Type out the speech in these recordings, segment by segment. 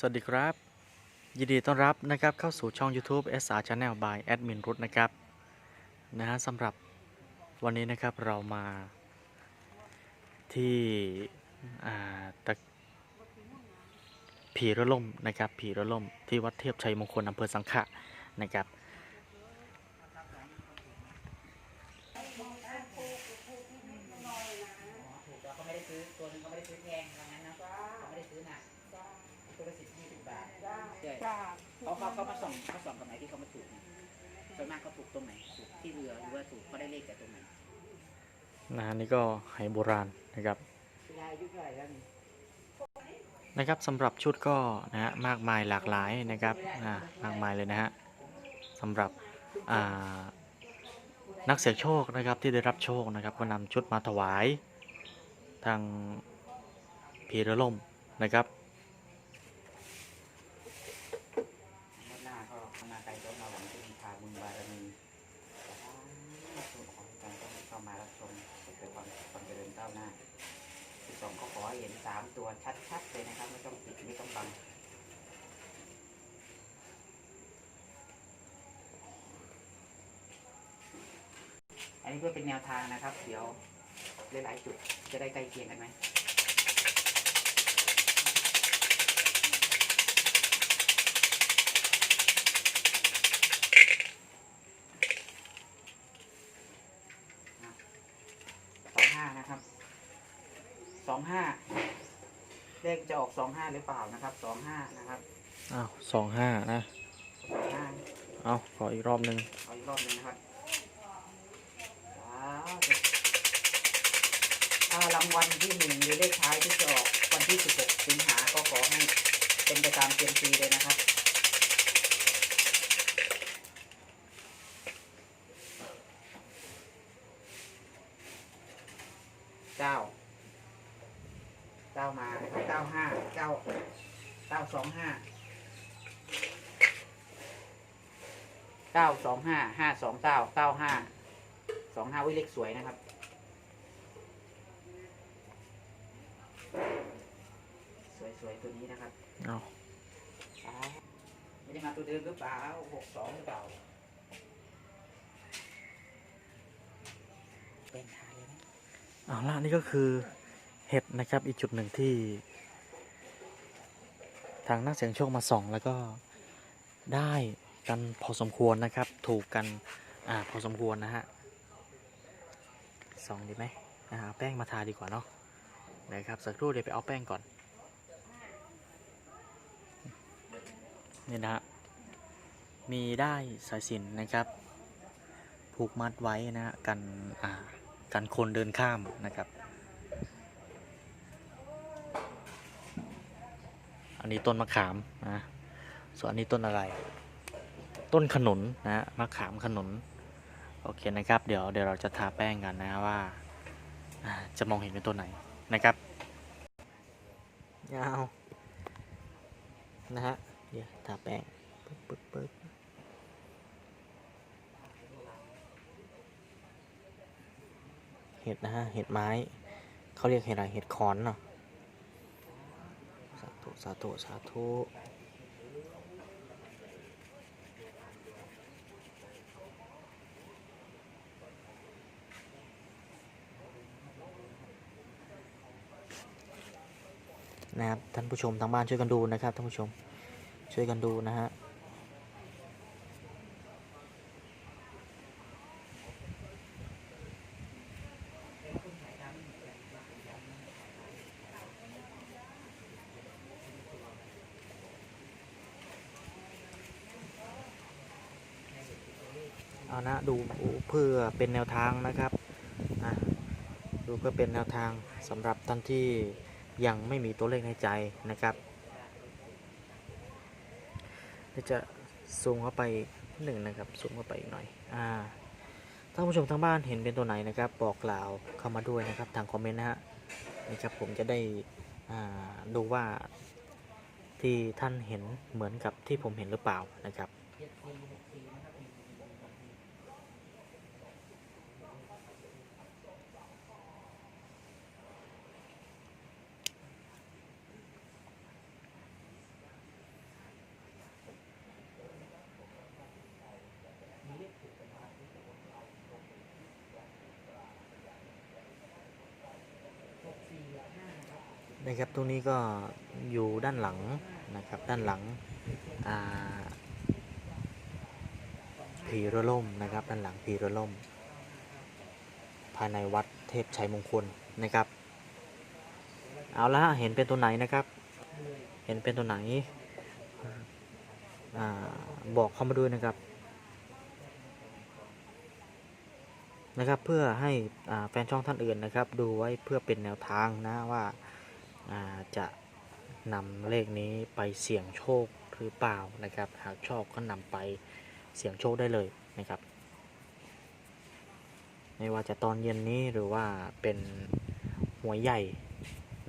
สวัสดีครับ ยินดีต้อนรับนะครับเข้าสู่ช่อง YouTube SR Channel by Admin รุ t นะครับนะฮะสำหรับวันนี้นะครับเรามาที่ตะผีระล่มนะครับผีระล่มที่วัดเทียบชัยมงคลอำเภอสังขะนะครับกแล้วเขาไม่ได้ซื้อตัวนึงเขาไม่ได้ซื้อแพงว่างั้นนะเขาไม่ได้ซื้อหนัก ตัวละสิบยี่สิบบาทใช่จ้าเขาเขาเขามาส่องเขาส่องตรงไหนที่เขามาถูกเนี่ยส่วนมากเขาถูกตรงไหนถูกที่เรือหรือว่าถูกเขาได้เลขจากตรงไหนนะฮะนี่ก็ไหโบราณนะครับยายอายุเท่าไหร่แล้วนี่นะครับสำหรับชุดก็นะฮะมากมายหลากหลายนะครับอ่ามากมายเลยนะฮะสำหรับอ่านักเสี่ยงโชคนะครับที่ได้รับโชคนะครับก็นำชุดมาถวายทางพีระล่มนะครับ งวดหน้าก็มาไกลก็มาหวังจะมีพาบุญบารมีส่วนของการต้องเข้ามารับชมเกิดความความเจริญก้าวหน้าสิบสองก็ขอให้ เห็นสามตัวชัดๆเลยนะครับ ไม่ต้องปิดไม่ต้องบังอันนี้เพื่อเป็นแนวทางนะครับ เดี๋ยวหลายๆจุดจะได้ใกล้เคียงกันไหมสองห้านะครับ สองห้าเลขจะออกสองห้าหรือเปล่านะครับสองห้านะครับอ้าวสองห้านะสองห้าเอาขออีกรอบหนึ่งขออีกรอบหนึงนะครับว้าวถ้ารางวัลที่หนึ่งหรือเลขท้ายที่จะออกวันที่16สิงหาก็ขอให้เป็นไปตามเกณฑ์ซีเลยนะครับเก้าเก้ามานะครับเก้าห้าเก้าเก้าสองห้าเก้าสองห้าห้าสองเก้าเก้าห้าสองห้าวิเลขสวยนะครับ สวยๆตัวนี้นะครับเอาอ่าไม่ได้มาตัวเดิมหรือเปล่าหกสองหรือเปล่าเป็นหาเลยไหมเอาละนี่ก็คือ เห็ดนะครับ อีกจุดหนึ่งที่ ทางนักเสียงโชคมาส่อง แล้วก็ได้กันพอสมควรนะครับ ถูกกัน อ่า พอสมควรนะฮะส่องดีไหมอ่าเอาแป้งมาทาดีกว่าเนาะนะครับสักครู่เดี๋ยวไปเอาแป้งก่อนนี่นะฮะมีได้สายสินนะครับ ผูกมัดไว้นะฮะกันอ่ากันคนเดินข้ามนะครับ นนี้ต้นมะขามนะส่วนอันนี้ต้นอะไร ต้นขนุนนะมะขามขนุนโอเคนะครับเดี๋ยวเดี๋ยวเราจะทาแป้งกันนะว่าอ่าจะมองเห็นเป็นตัวไหนนะครับยาวนะฮะเดี๋ยวทาแป้งปึ๊บปึ๊บปึ๊บเห็ดนะฮะเห็ดไม้เขาเรียกเห็ดอะไรเห็ดคอนเนาะ สาธุ สาธุนะครับท่านผู้ชมทางบ้านช่วยกันดูนะครับท่านผู้ชมช่วยกันดูนะฮะ เอานะดูเพื่อเป็นแนวทางนะครับอะดูเพื่อเป็นแนวทางสำหรับท่านที่ยังไม่มีตัวเลขในใจนะครับจะซูมเข้าไปหนึ่งนะครับซูมเข้าไปอีกหน่อยอ่าท่านผู้ชมทางบ้านเห็นเป็นตัวไหนนะครับ บอกกล่าวเข้ามาด้วยนะครับทางคอมเมนต์นะฮะนะครับผมจะได้ดูว่าที่ท่านเห็นเหมือนกับที่ผมเห็นหรือเปล่านะครับ นะครับตรงนี้ก็อยู่ด้านหลังนะครับด้านหลังผีรือล่มนะครับด้านหลังผีรือล่ม ภายในวัดเทพชัยมงคลนะครับ เอาละเห็นเป็นตัวไหนนะครับ เห็นเป็นตัวไหนอบอกเข้ามาด้วยนะครับนะครับเพื่อให้แฟนช่องท่านอื่นนะครับ ดูไว้เพื่อเป็นแนวทางนะว่า จะนำเลขนี้ไปเสี่ยงโชคหรือเปล่านะครับ หากชอบก็นำไปเสี่ยงโชคได้เลยนะครับ ไม่ว่าจะตอนเย็นนี้หรือว่าเป็นหวยใหญ่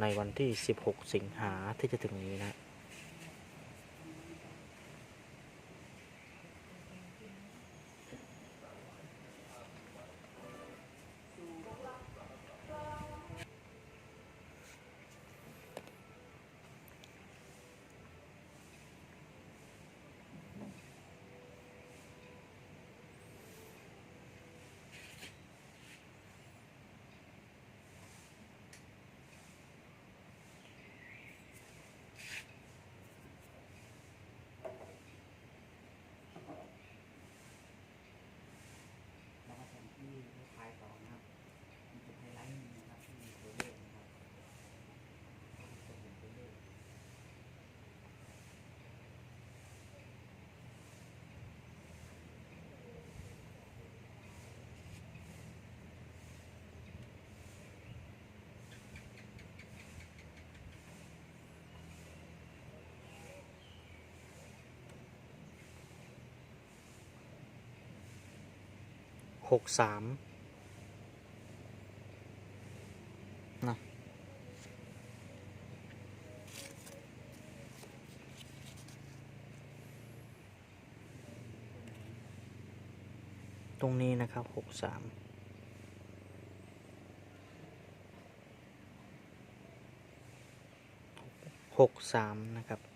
ในวันที่ 16 สิงหาที่จะถึงนี้นะ แล้วมาชมที่เลขท้ายสองนะครับมีจุดไฮไลท์หนึ่งนะครับที่มีตัวเลขนะครับจะเห็นตัวเลข 63นะตรงนี้นะครับ63 63นะครับเอาแล้ว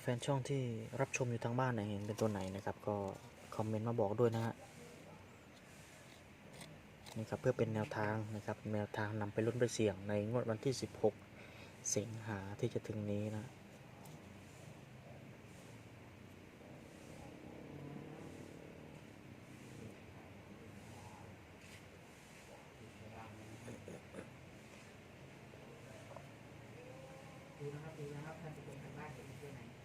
แฟนช่องที่รับชมอยู่ทางบ้านเนี่ยเห็นเป็นตัวไหนนะครับ ก็คอมเมนต์มาบอกด้วยนะฮะนี่ครับเพื่อเป็นแนวทางนะครับแนวทางนำไปลุ้นไปเสี่ยงในงวดวันที่ 16 สิงหาที่จะถึงนี้นะ ดูนะครับดูนะครับท่านผู้ชมทางบ้านเห็นตัวไหนเ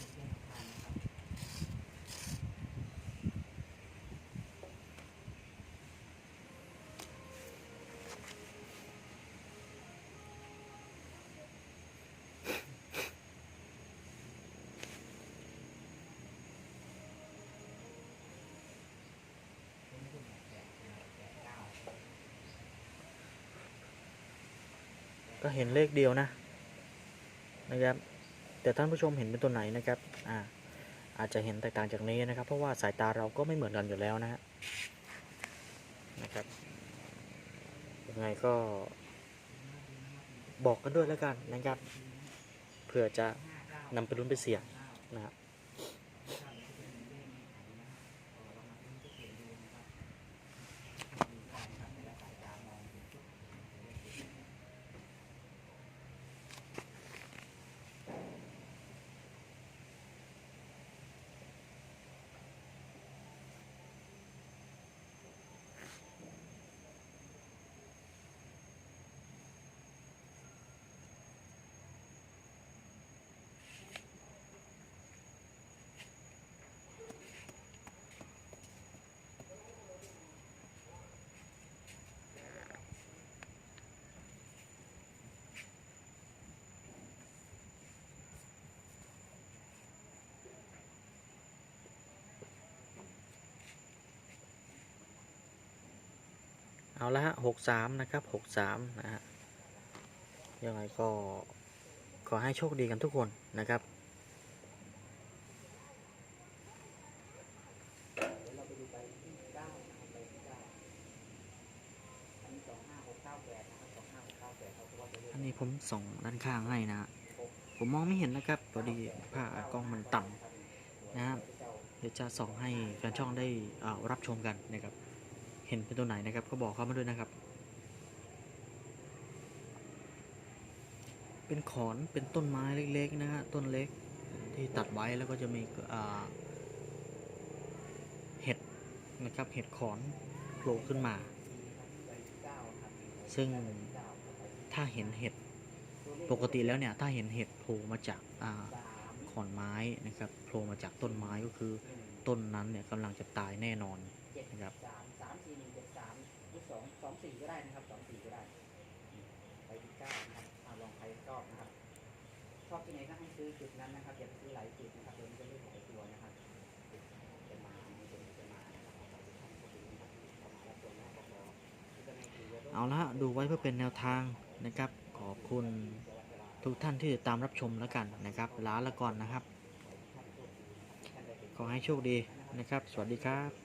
ป็นแค่แนวทางนะครับ ก็เห็นเลขเดียวนะนะครับแต่ท่านผู้ชมเห็นเป็นตัวไหนนะครับอ่าอาจจะเห็นแตกต่างจากนี้นะครับ เพราะว่าสายตาเราก็ไม่เหมือนกันอยู่แล้วนะฮะนะครับยังไงก็บอกกันด้วยแล้วกันนะครับเผื่อจะนำไปลุ้นไปเสี่ยงนะครับ เอาละฮะหกสามนะครับหกสามนะฮะยังไงก็ขอให้โชคดีกันทุกคนนะครับอันนี้ผมส่งด้านข้างให้นะฮะผมมองไม่เห็นนะครับพอดีผ้ากล้องมันต่ำนะครับเดี๋ยวจะส่องให้แฟนช่องได้อ่ารับชมกันนะครับ เห็นเป็นตัวไหนนะครับ ก็บอกเขามาด้วยนะครับ เป็นขอนเป็นต้นไม้เล็กๆนะฮะต้นเล็กที่ตัดไว้แล้วก็จะมีเห็ดนะครับ เห็ดขอนโผล่ขึ้นมา ซึ่งถ้าเห็นเห็ดปกติแล้วเนี่ยถ้าเห็นเห็ดโผล่มาจากอขอนไม้นะครับโผล่มาจากต้นไม้ก็คือต้นนั้นเนี่ยกำลังจะตายแน่นอนนะครับ อสองสี่ก็ได้นะครับสองสี่ก็ได้ไปที่เก้านะครับเอาลองใครชอบนะครับ ชอบที่ไหนก็ให้ซื้อจุดนั้นนะครับอย่าซื้อหลายจุดนะครับเดี๋ยวมันจะเลือกหลายตัวนะครับจะมาไม่จะมานะครับเอาไปทำก็ดีนะครับเอามาแล้วตัวหน้าก็พอที่จะมาเอาละดูไว้เพื่อเป็นแนวทางนะครับ ขอบคุณทุกท่านที่ติดตามรับชมแล้วกันนะครับลาละก่อนนะครับ ขอให้โชคดีนะครับ สวัสดีครับ